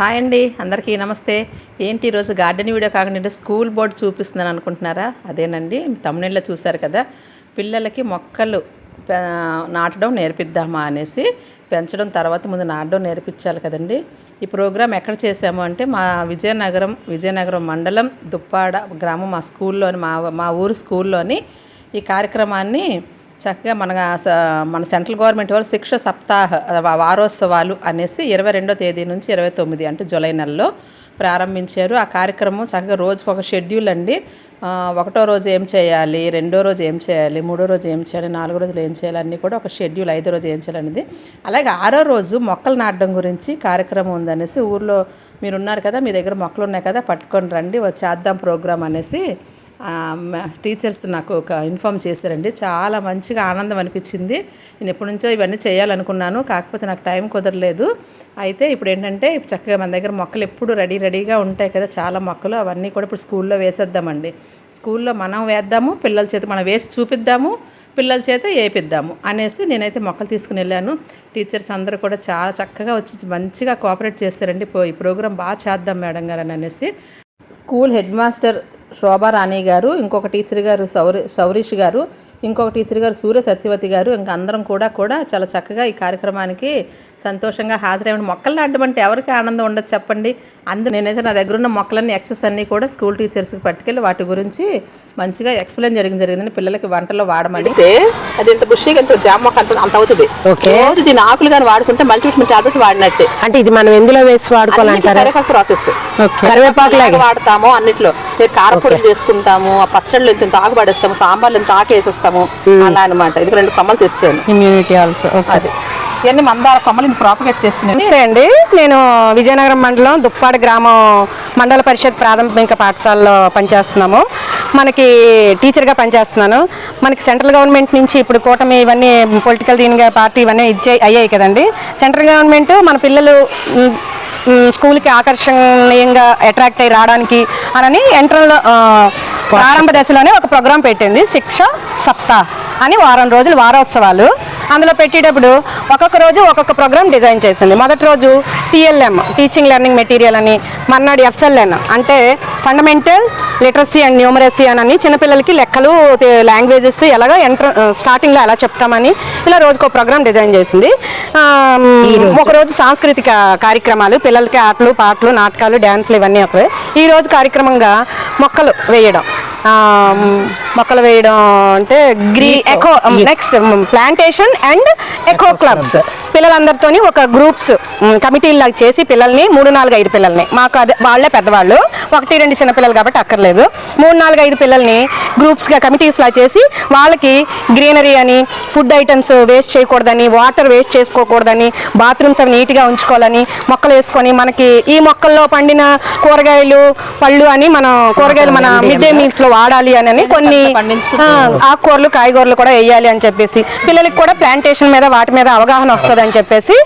Hi అండి అందరికీ నమస్తే. ఏంటి ఈరోజు గార్డెన్ వీడియో కాకుండా స్కూల్ బోర్డు చూపిస్తున్నాను అనుకుంటున్నారా? అదేనండి తమిళలో చూశారు కదా. పిల్లలకి మొక్కలు నాటడం నేర్పిద్దామా అనేసి పెంచడం తర్వాత ముందు నాటడం నేర్పించాలి కదండి. ఈ ప్రోగ్రాం ఎక్కడ చేసాము అంటే మా విజయనగరం విజయనగరం మండలం దుప్పాడ గ్రామం మా స్కూల్లోని మా మా ఊరు స్కూల్లోని ఈ కార్యక్రమాన్ని చక్కగా మన మన సెంట్రల్ గవర్నమెంట్ వాళ్ళు శిక్ష సప్తాహ వారోత్సవాలు అనేసి ఇరవై రెండో తేదీ నుంచి ఇరవై తొమ్మిది అంటే జూలై నెలలో ప్రారంభించారు. ఆ కార్యక్రమం చక్కగా రోజుకు ఒక షెడ్యూల్ అండి. ఒకటో రోజు ఏం చేయాలి రెండో రోజు ఏం చేయాలి మూడో రోజు ఏం చేయాలి నాలుగో రోజులు ఏం చేయాలి అన్నీ కూడా ఒక షెడ్యూల్ ఐదో రోజు ఏం చేయాలి అనేది. అలాగే ఆరో రోజు మొక్కలు నాటడం గురించి కార్యక్రమం ఉందనేసి ఊర్లో మీరు ఉన్నారు కదా మీ దగ్గర మొక్కలు ఉన్నాయి కదా పట్టుకొని రండి వచ్చి చేద్దాం ప్రోగ్రామ్ అనేసి టీచర్స్ నాకు ఒక ఇన్ఫామ్ చేశారండి. చాలా మంచిగా ఆనందం అనిపించింది. నేను ఎప్పటి నుంచో ఇవన్నీ చేయాలనుకున్నాను. కాకపోతే నాకు టైం కుదరలేదు. అయితే ఇప్పుడు ఏంటంటే ఇప్పుడు చక్కగా మన దగ్గర మొక్కలు ఎప్పుడు రెడీ రెడీగా ఉంటాయి కదా. చాలా మొక్కలు అవన్నీ కూడా ఇప్పుడు స్కూల్లో వేసేద్దామండి. స్కూల్లో మనం వేద్దాము పిల్లల చేత మనం వేసి చూపిద్దాము పిల్లల చేత వేపిద్దాము అనేసి నేనైతే మొక్కలు తీసుకుని వెళ్ళాను. టీచర్స్ అందరూ కూడా చాలా చక్కగా వచ్చి మంచిగా కోఆపరేట్ చేస్తారండి. ఈ ప్రోగ్రాం బాగా చేద్దాం మేడం గారు అని అనేసి. స్కూల్ హెడ్ మాస్టర్ శోభారాణి గారు ఇంకొక టీచర్ గారు సౌరి సౌరీష్ గారు ఇంకొక టీచర్ గారు సూర్య సత్యవతి గారు ఇంకా అందరం కూడా కూడా చాలా చక్కగా ఈ కార్యక్రమానికి సంతోషంగా హాజరైన మొక్కలు నాటడం అంటే ఎవరికి ఆనందం ఉండదు చెప్పండి. అందు నేనైతే నా దగ్గర ఉన్న మొక్కలన్నీ ఎక్సెస్ అన్నీ కూడా స్కూల్ టీచర్స్కి పట్టుకెళ్ళి వాటి గురించి మంచిగా ఎక్స్ప్లెయిన్ జరిగింది జరిగిందని పిల్లలకి వంటలో వాడమని అది ఎంత బుషిగా ఎంత జామ మొక్క అంత అంత అవుతుంది. ఓకే. దీని ఆకులు కానీ వాడుకుంటే మల్టీవిటమిన్ టాబ్లెట్ వాడినట్టే. అంటే ఇది మనం ఎందులో వేసి వాడుకోవాలంటారా? కరివేపాకు ప్రాసెస్ ఓకే. కరివేపాకు లాగే వాడతాము అన్నిట్లో. కారపొడి చేసుకుంటాము ఆ పచ్చళ్ళు ఎంత ఆకు పడేస్తాము సాంబార్లు ఎంత ఆకు వేసేస్తాము అలా అనమాట ఇది రెండు కొమ్మలు తెచ్చాను. ఇమ్యూనిటీ ఆల్సో అది. ఇవన్నీ మందార కొమ్మలు ప్రాపగేట్ చేస్తున్నాయి. నమస్తే అండి. నేను విజయనగరం మండలం దుప్పాడ గ్రామం మండల పరిషత్ ప్రాథమిక పాఠశాలలో పనిచేస్తున్నాము. మనకి టీచర్గా పనిచేస్తున్నాను. మనకి సెంట్రల్ గవర్నమెంట్ నుంచి ఇప్పుడు కూటమి ఇవన్నీ పొలిటికల్ దీనిగా పార్టీ ఇవన్నీ ఇచ్చే అయ్యాయి కదండి. సెంట్రల్ గవర్నమెంట్ మన పిల్లలు స్కూల్కి ఆకర్షణీయంగా అట్రాక్ట్ అయ్యి రావడానికి అని ఎంట్రల్ ప్రారంభ దశలోనే ఒక ప్రోగ్రాం పెట్టింది శిక్ష సప్తాహ్ అని వారం రోజులు వారోత్సవాలు. అందులో పెట్టేటప్పుడు ఒక్కొక్క రోజు ఒక్కొక్క ప్రోగ్రామ్ డిజైన్ చేసింది. మొదటి రోజు టీఎల్ఎం టీచింగ్ లెర్నింగ్ మెటీరియల్ అని మర్నాడు ఎఫ్ఎల్ఎన్ అంటే ఫండమెంటల్ లిటరసీ అండ్ న్యూమరసీ అని చిన్నపిల్లలకి లెక్కలు లాంగ్వేజెస్ ఎలాగ ఎంటర్ స్టార్టింగ్లో ఎలా చెప్తామని ఇలా రోజుకో ప్రోగ్రామ్ డిజైన్ చేసింది. ఆ, ఒక రోజు సాంస్కృతిక కార్యక్రమాలు పిల్లలకి ఆటలు పాటలు నాటకాలు డ్యాన్సులు ఇవన్నీ అవుతాయి ఈ రోజు కార్యక్రమంగా మొక్కలు వేయడం. మొక్కలు వేయడం అంటే గ్రీ eco next plantation and eco clubs పిల్లలందరితోని ఒక గ్రూప్స్ కమిటీలాగా చేసి పిల్లల్ని మూడు నాలుగు ఐదు పిల్లల్ని. మాకు అదే వాళ్ళే పెద్దవాళ్ళు. ఒకటి రెండు చిన్న పిల్లలు కాబట్టి అక్కర్లేదు. మూడు నాలుగు ఐదు పిల్లల్ని గ్రూప్స్గా కమిటీస్లా చేసి వాళ్ళకి గ్రీనరీ అని ఫుడ్ ఐటమ్స్ వేస్ట్ చేయకూడదని వాటర్ వేస్ట్ చేసుకోకూడదని బాత్రూమ్స్ అవి నీట్గా ఉంచుకోవాలని మొక్కలు వేసుకొని మనకి ఈ మొక్కల్లో పండిన కూరగాయలు పళ్ళు అని మనం కూరగాయలు మన మిడ్ డే మీల్స్లో వాడాలి అని కొన్ని ఆ, ఆకుకూరలు కాయగూరలు కూడా వేయాలి అని చెప్పేసి పిల్లలకి కూడా ప్లాంటేషన్ మీద వాటి మీద అవగాహన వస్తుంది అని చెప్పేసి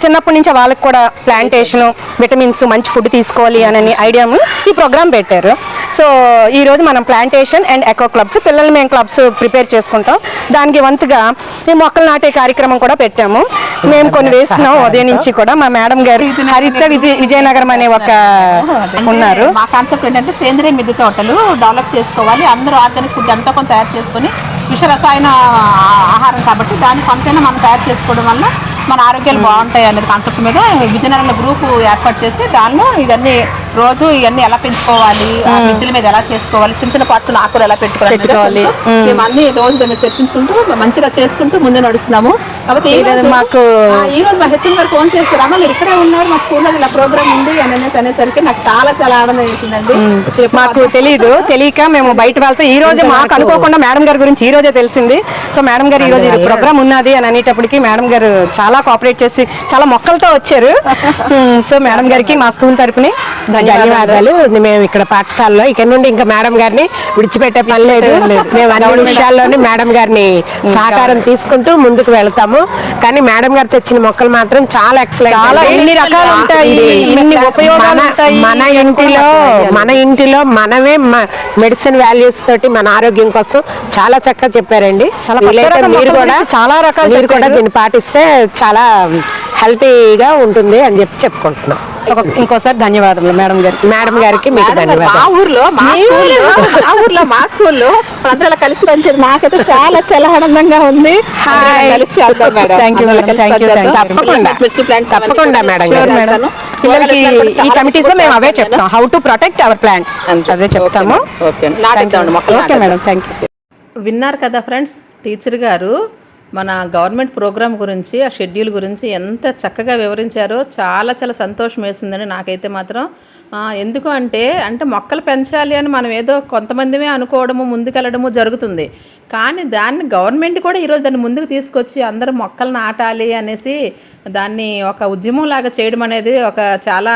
చిన్నప్పటి నుంచి వాళ్ళకి కూడా ప్లాంటేషన్ విటమిన్స్ మంచి ఫుడ్ తీసుకోవాలి అని ఐడియాను ఈ ప్రోగ్రామ్ పెట్టారు. సో ఈ రోజు మనం ప్లాంటేషన్ అండ్ ఎకో క్లబ్స్ పిల్లల్ని మేము క్లబ్స్ ప్రిపేర్ చేసుకుంటాం. దానికి వంతుగా ఈ మొక్కలు నాటే కార్యక్రమం కూడా పెట్టాము. మేము కొన్ని వేస్తున్నాం ఉదయం నుంచి కూడా మా మేడం గారు హరిత విజయ- విజయనగరం అనే ఒక ఉన్నారు. మా కాన్సెప్ట్ ఏంటంటే సేంద్రియ మిద్దె తోటలు డెవలప్ చేసుకోవాలి. అందరూ ఆర్గానిక్ ఫుడ్ ఎంతో కొంత తయారు చేసుకొని విష రసాయన ఆహారం కాబట్టి దాన్ని కొంతైనా మనం తయారు చేసుకోవడం వల్ల మన ఆరోగ్యాలు బాగుంటాయి అనేది కాన్సెప్ట్ మీద విజయనగరంలో గ్రూప్ ఏర్పాటు చేసి దానిలో ఇవన్నీ రోజు ఇవన్నీ ఎలా పెంచుకోవాలి మిద్దెల మీద ఎలా చేసుకోవాలి చిన్న చిన్న పార్ట్స్ ఆకులు ఎలా పెట్టుకోవాలి మేము. అన్ని రోజు చర్చించుకుంటూ మంచిగా చేసుకుంటూ ముందు నడుస్తున్నాము. కాబట్టి మాకు- ఈ రోజు మా హెచ్ఎం గారు ఫోన్ చేస్తారు మీరు ఇక్కడే ఉన్నారు మా స్కూల్లో ఇలా ప్రోగ్రామ్ ఉంది అని అనేసి అనేసరికి నాకు చాలా చాలా ఆనందం వేసిందండి. మాకు తెలియదు తెలియక మేము బయట వెళ్తే ఈ రోజే మాకు అనుకోకుండా మేడం గారి గురించి ఈ రోజే తెలిసింది. సో మేడం గారు ఈ రోజు ప్రోగ్రామ్ ఉన్నది అని అనేటప్పటికి మేడం గారు చాలా కోఆపరేట్ చేసి చాలా మొక్కలతో వచ్చారు. సో మేడం గారికి మా స్కూల్ తరపుని ధన్యవాదాలు. మేము ఇక్కడ పాఠశాలలో ఇక్కడ నుండి ఇంకా మేడం గారిని విడిచిపెట్టే పని లేదు. మేము అన్ని విషయాల్లోనే మేడం గారిని సహకారం తీసుకుంటూ ముందుకు వెళ్తాము. కానీ మేడం గారు తెచ్చిన మొక్కలు మాత్రం చాలా ఎక్సలెంట్. మన ఇంటిలో మన ఇంటిలో మనమే మెడిసిన్ వాల్యూస్ తోటి మన ఆరోగ్యం కోసం చాలా చక్కగా చెప్పారండి. చాలా మీరు కూడా చాలా రకాలు మీరు కూడా. దీన్ని పాటిస్తే చాలా హెల్తీగా ఉంటుంది అని చెప్పి చెప్పుకుంటున్నాం. ఇంకోసారి ధన్యవాదములు మేడం గారికి. మేడం గారికి మీకు మా ధన్యవాదాలు. ఊర్లో మా స్కూల్లో మా ఊర్లో మా స్కూల్లో అందరూ కలిసి పనిచేది నాకైతే చాలా చాలా ఆనందంగా ఉంది కలిసి. తప్పకుండా. మేడం గారు. పిల్లలకి ఈ కమిటీస్లో మేము అవే చెప్తాం. How to protect our plants అంతే. అదే చెప్తాము. ఓకే. మేడం థ్యాంక్ యూ విన్నారు కదా ఫ్రెండ్స్ టీచర్ గారు మన గవర్నమెంట్ ప్రోగ్రాం గురించి ఆ షెడ్యూల్ గురించి ఎంత చక్కగా వివరించారో చాలా చాలా సంతోషం వేసిందండి నాకైతే మాత్రం. ఎందుకు అంటే అంటే మొక్కలు పెంచాలి అని మనం ఏదో కొంతమందిమే అనుకోవడము ముందుకెళ్ళడము జరుగుతుంది. కానీ దాన్ని గవర్నమెంట్ కూడా ఈరోజు దాన్ని ముందుకు తీసుకొచ్చి అందరూ మొక్కలు నాటాలి అనేసి దాన్ని ఒక ఉద్యమం లాగా చేయడం అనేది ఒక చాలా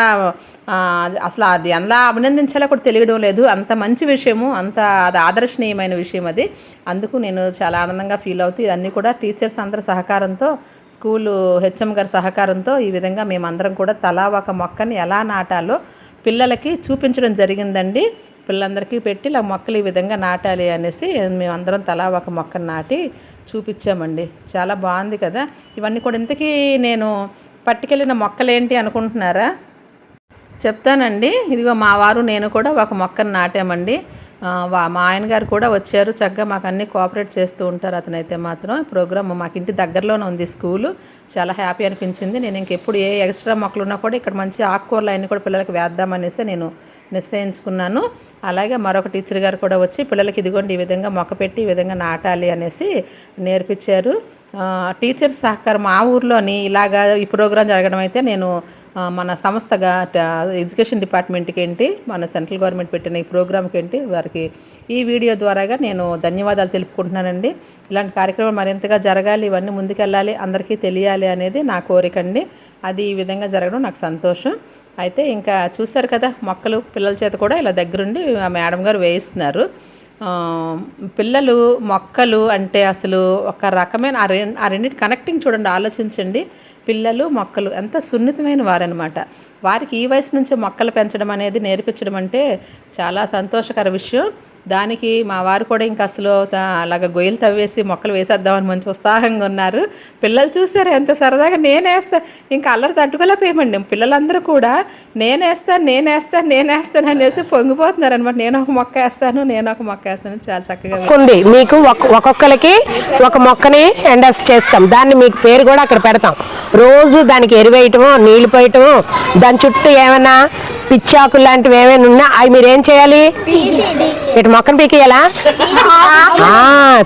అసలు అది ఎలా అభినందించాలో కూడా తెలియడం లేదు. అంత మంచి విషయము అంత అది ఆదర్శనీయమైన విషయం అది. అందుకు నేను చాలా ఆనందంగా ఫీల్ అవుతూ ఇవన్నీ కూడా టీచర్స్ అందరి సహకారంతో స్కూలు హెచ్ఎం గారి సహకారంతో ఈ విధంగా మేమందరం కూడా తలా ఒక మొక్కని ఎలా నాటాలో పిల్లలకి చూపించడం జరిగిందండి. పిల్లలందరికీ పెట్టి ఇలా మొక్కలు ఈ విధంగా నాటాలి అనేసి మేమందరం తలా ఒక మొక్కను నాటి చూపించామండి. చాలా బాగుంది కదా. ఇవన్నీ కూడా ఇంతకీ నేను పట్టుకెళ్ళిన మొక్కలేంటి అనుకుంటున్నారా? చెప్తానండి. ఇదిగో మా వారు నేను కూడా ఒక మొక్కను నాటామండి. మా ఆయన గారు కూడా వచ్చారు. చక్కగా మాకు అన్ని కోఆపరేట్ చేస్తూ ఉంటారు అతనైతే మాత్రం. ప్రోగ్రామ్ మాకు ఇంటి దగ్గరలోనే ఉంది స్కూలు. చాలా హ్యాపీ అనిపించింది. నేను ఇంకెప్పుడు ఏ ఎక్స్ట్రా మొక్కలు ఉన్నా కూడా ఇక్కడ మంచి ఆకుకూరలు అన్నీ కూడా పిల్లలకి వేద్దామనేసి నేను నిశ్చయించుకున్నాను. అలాగే మరొక టీచర్ గారు కూడా వచ్చి పిల్లలకి ఇదిగోండి ఈ విధంగా మొక్క పెట్టి ఈ విధంగా నాటాలి అనేసి నేర్పించారు. టీచర్స్ టీచర్ సహకారం మా ఊర్లోని ఇలాగా ఈ ప్రోగ్రాం జరగడం అయితే నేను మన సంస్థగా ఎడ్యుకేషన్ డిపార్ట్మెంట్కి ఏంటి మన సెంట్రల్ గవర్నమెంట్ పెట్టిన ఈ ప్రోగ్రామ్కి ఏంటి వారికి ఈ వీడియో ద్వారాగా నేను ధన్యవాదాలు తెలుపుకుంటున్నానండి. ఇలాంటి కార్యక్రమం మరింతగా జరగాలి ఇవన్నీ ముందుకెళ్ళాలి అందరికీ తెలియాలి అనేది నా కోరిక అండి. అది ఈ విధంగా జరగడం నాకు సంతోషం. అయితే ఇంకా చూస్తారు కదా మొక్కలు పిల్లల చేత కూడా ఇలా దగ్గరుండి ఆ మేడం గారు వేయిస్తున్నారు. పిల్లలు మొక్కలు అంటే అసలు ఒక రకమైన ఆ రెండింటి కనెక్టింగ్ చూడండి ఆలోచించండి. పిల్లలు మొక్కలు ఎంత సున్నితమైన వారనమాట వారికి ఈ వయసు నుంచే మొక్కలు పెంచడం అనేది నేర్పించడం అంటే చాలా సంతోషకర విషయం. దానికి మా వారు కూడా ఇంకా అసలు అలాగ గొయ్యలు తవ్వేసి మొక్కలు వేసేద్దామని మంచి ఉత్సాహంగా ఉన్నారు. పిల్లలు చూసారు ఎంత సరదాగా నేనేస్తా ఇంకా అల్లరి తట్టుకోలేకపోయామండి. పిల్లలందరూ కూడా నేనేస్తాను నేనేస్తాను నేనేస్తాను అనేసి పొంగిపోతున్నారు అనమాట నేను ఒక మొక్క వేస్తాను నేను ఒక మొక్క వేస్తాను చాలా చక్కగా ఉంది మీకు ఒక్కొక్కరికి ఒక మొక్కని ఎండస్ చేస్తాం. దాన్ని మీకు పేరు కూడా అక్కడ పెడతాం. రోజు దానికి ఎరువేయటము నీళ్ళు పోయటము దాని చుట్టూ ఏమైనా పిచ్చాకులు లాంటివి ఏమైనా ఉన్నా అవి మీరు ఏం చేయాలి? ఇటు మొక్కను పీకేయాలా? ఆ,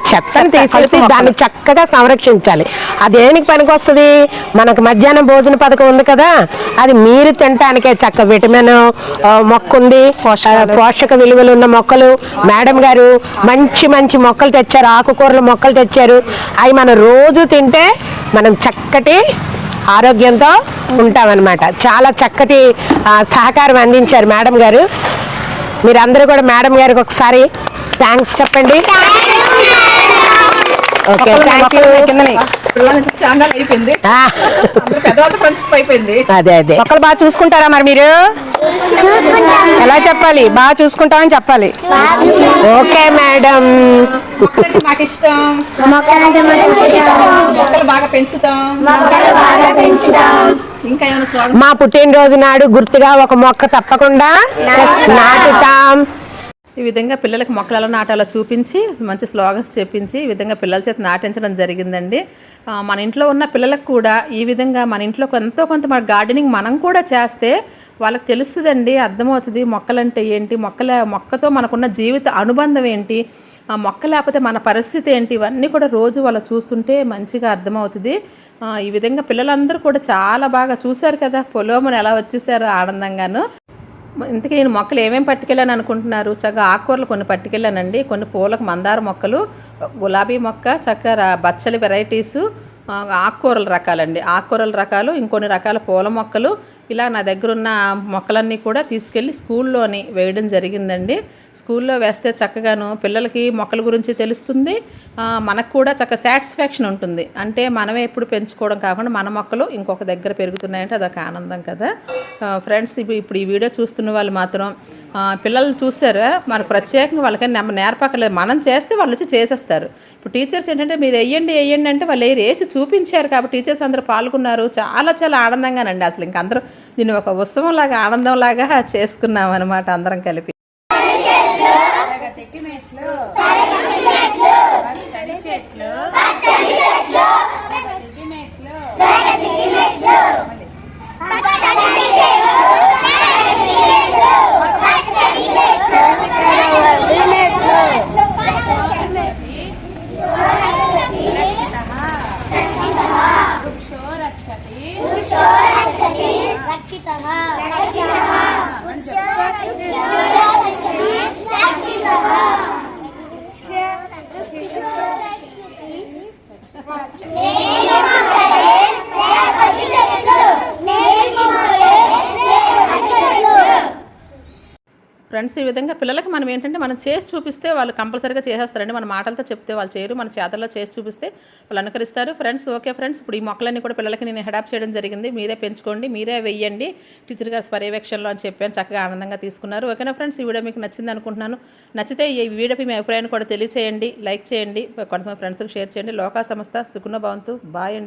చెత్తని తీసేసి దాన్ని చక్కగా సంరక్షించాలి. అది దేనికి పనికి వస్తుంది మనకు మధ్యాహ్నం భోజన పథకం ఉంది కదా అది మీరు తినటానికే చక్క విటమిన్ మొక్క ఉంది. పోషక విలువలు ఉన్న మొక్కలు. మేడం గారు మంచి మంచి మొక్కలు తెచ్చారు ఆకుకూరల మొక్కలు తెచ్చారు. అవి మనం రోజు తింటే మనం చక్కటి ఆరోగ్యంతో ఉంటామన్నమాట. చాలా చక్కటి సహకారం అందించారు మేడం గారు. మీరందరూ కూడా మేడం గారికి ఒకసారి థ్యాంక్స్ చెప్పండి. Okay thank you. అయిపోయింది. అదే అదే. మొక్కలు బాగా చూసుకుంటారా మరి మీరు? ఎలా చెప్పాలి? బాగా చూసుకుంటామని చెప్పాలి. Okay madam. మాకు ఇష్టం. బాగా పెంచుతాం. మా పుట్టినరోజు నాడు గుర్తుగా ఒక మొక్క తప్పకుండా నాటుతాం. ఈ విధంగా పిల్లలకు మొక్కలు ఎలా నాటాలో చూపించి మంచి స్లోగన్స్ చెప్పించి ఈ విధంగా పిల్లల చేత నాటించడం జరిగిందండి. మన ఇంట్లో ఉన్న పిల్లలకు కూడా ఈ విధంగా మన ఇంట్లో ఎంతో కొంత మన గార్డెనింగ్ మనం కూడా చేస్తే వాళ్ళకి తెలుస్తుందండి అర్థమవుతుంది మొక్కలంటే ఏంటి మొక్కల మొక్కతో మనకున్న జీవిత అనుబంధం ఏంటి ఆ మొక్క లేకపోతే మన పరిస్థితి ఏంటి ఇవన్నీ కూడా రోజు వాళ్ళు చూస్తుంటే మంచిగా అర్థమవుతుంది. ఈ విధంగా పిల్లలందరూ కూడా చాలా బాగా చూశారు కదా పొలోమని ఎలా వచ్చేసారో ఆనందంగాను. ఇంతకీ నేను మొక్కలు ఏమేమి పట్టుకెళ్ళాను అనుకుంటున్నారు? చక్కగా ఆకుకూరలు కొన్ని పట్టుకెళ్ళానండి. కొన్ని పూలకు మందార మొక్కలు గులాబీ మొక్క చక్కగా బచ్చలి వెరైటీసు ఆకుకూరల రకాలండి. ఆకుకూరల రకాలు ఇంకొన్ని రకాల పూల మొక్కలు ఇలా నా దగ్గర ఉన్న మొక్కలన్నీ కూడా తీసుకెళ్ళి స్కూల్లోని వేయడం జరిగిందండి. స్కూల్లో వేస్తే చక్కగాను పిల్లలకి మొక్కల గురించి తెలుస్తుంది. మనకు కూడా చక్క సాటిస్ఫాక్షన్ ఉంటుంది. అంటే మనమే ఎప్పుడు పెంచుకోవడం కాకుండా మన మొక్కలు ఇంకొక దగ్గర పెరుగుతున్నాయంటే అదొక ఆనందం కదా. ఫ్రెండ్స్ ఇప్పుడు ఇప్పుడు ఈ వీడియో చూస్తున్న వాళ్ళు మాత్రం పిల్లలు చూస్తారా? మనకు ప్రత్యేకంగా వాళ్ళకని నెమ్మ నేర్పక్కలేదు మనం చేస్తే వాళ్ళు వచ్చి చేసేస్తారు. ఇప్పుడు టీచర్స్ ఏంటంటే మీరు వేయండి వేయండి అంటే వాళ్ళు వేసి వేసి చూపించారు. కాబట్టి టీచర్స్ అందరూ పాల్గొన్నారు. చాలా చాలా ఆనందంగానండి. అసలు ఇంక అందరూ దీన్ని ఒక ఉత్సవం లాగా ఆనందం లాగా చేసుకున్నాం అనమాట అందరం కలిపి రక్షితः ఫ్రెండ్స్ ఈ విధంగా పిల్లలకి మనం ఏంటంటే మనం చేసి చూపిస్తే వాళ్ళు కంపల్సరీగా చేసేస్తారండి. మన మాటలతో చెప్తే వాళ్ళు చేయరు మన చేతల్లో చేసి చూపిస్తే వాళ్ళు అనుకరిస్తారు. ఫ్రెండ్స్ ఓకే ఫ్రెండ్స్ ఇప్పుడు ఈ మొక్కలన్నీ కూడా పిల్లలకి నేను హెడాప్ చేయడం జరిగింది. మీరే పెంచుకోండి మీరే వెయ్యండి టీచర్ గారి పర్యవేక్షణలో అని చెప్పాను చక్కగా ఆనందంగా తీసుకున్నారు. ఓకేనా ఫ్రెండ్స్ ఈ వీడియో మీకు నచ్చింది అనుకుంటున్నాను. నచ్చితే ఈ వీడియోపై మీ అభిప్రాయాన్ని కూడా తెలియచేయండి లైక్ చేయండి. కొంతమంది ఫ్రెండ్స్కి షేర్ చేయండి. లోకా సంస్థ సుకున్న భవంతు. బాయ్ అండి.